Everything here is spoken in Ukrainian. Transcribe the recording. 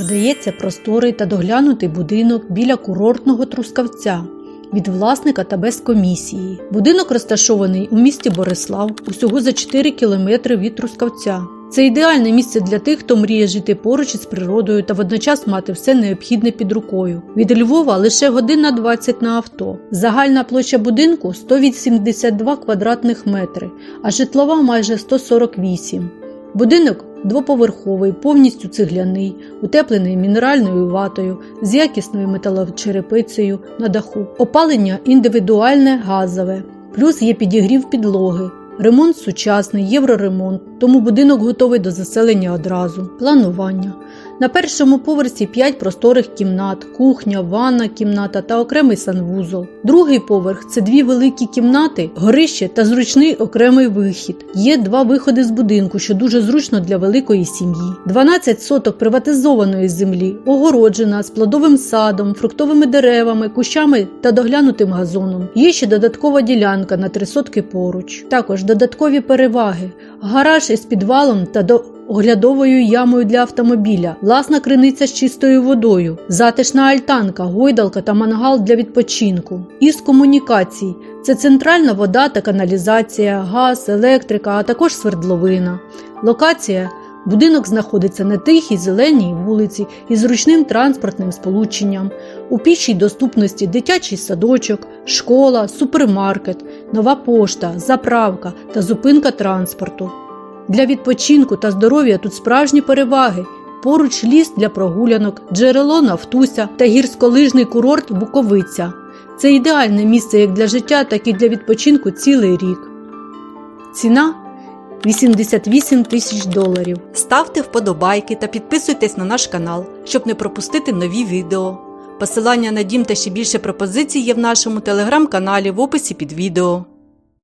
Продається просторий та доглянутий будинок біля курортного трускавця. Від власника та без комісії. Будинок розташований у місті Борислав, усього за 4 кілометри від Трускавця. Це ідеальне місце для тих, хто мріє жити поруч із природою та водночас мати все необхідне під рукою. Від Львова лише година 20 на авто. Загальна площа будинку 182 квадратних метри, а житлова майже 148. Будинок двоповерховий, повністю цегляний, утеплений мінеральною ватою, з якісною металочерепицею на даху. Опалення індивідуальне газове, плюс є підігрів підлоги. Ремонт сучасний, євроремонт, тому будинок готовий до заселення одразу. Планування. На першому поверсі 5 просторих кімнат, кухня, ванна кімната та окремий санвузол. Другий поверх це дві великі кімнати, горище та зручний окремий вихід. Є два виходи з будинку, що дуже зручно для великої сім'ї. 12 соток приватизованої землі, огороджена з плодовим садом, фруктовими деревами, кущами та доглянутим газоном. Є ще додаткова ділянка на 3 сотки поруч. Також додаткові переваги: гараж із підвалом та до оглядовою ямою для автомобіля, власна криниця з чистою водою, затишна альтанка, гойдалка та мангал для відпочинку. Із комунікацій це центральна вода та каналізація, газ, електрика, а також свердловина. Локація Будинок знаходиться на тихій зеленій вулиці із зручним транспортним сполученням. У пішій доступності дитячий садочок, школа, супермаркет, нова пошта, заправка та зупинка транспорту. Для відпочинку та здоров'я тут справжні переваги. Поруч ліс для прогулянок, джерело Нафтуся та гірськолижний курорт Буковиця. Це ідеальне місце як для життя, так і для відпочинку цілий рік. Ціна 88 тисяч доларів. Ставте вподобайки та підписуйтесь на наш канал, щоб не пропустити нові відео. Посилання на дім та ще більше пропозицій є в нашому телеграм-каналі в описі під відео.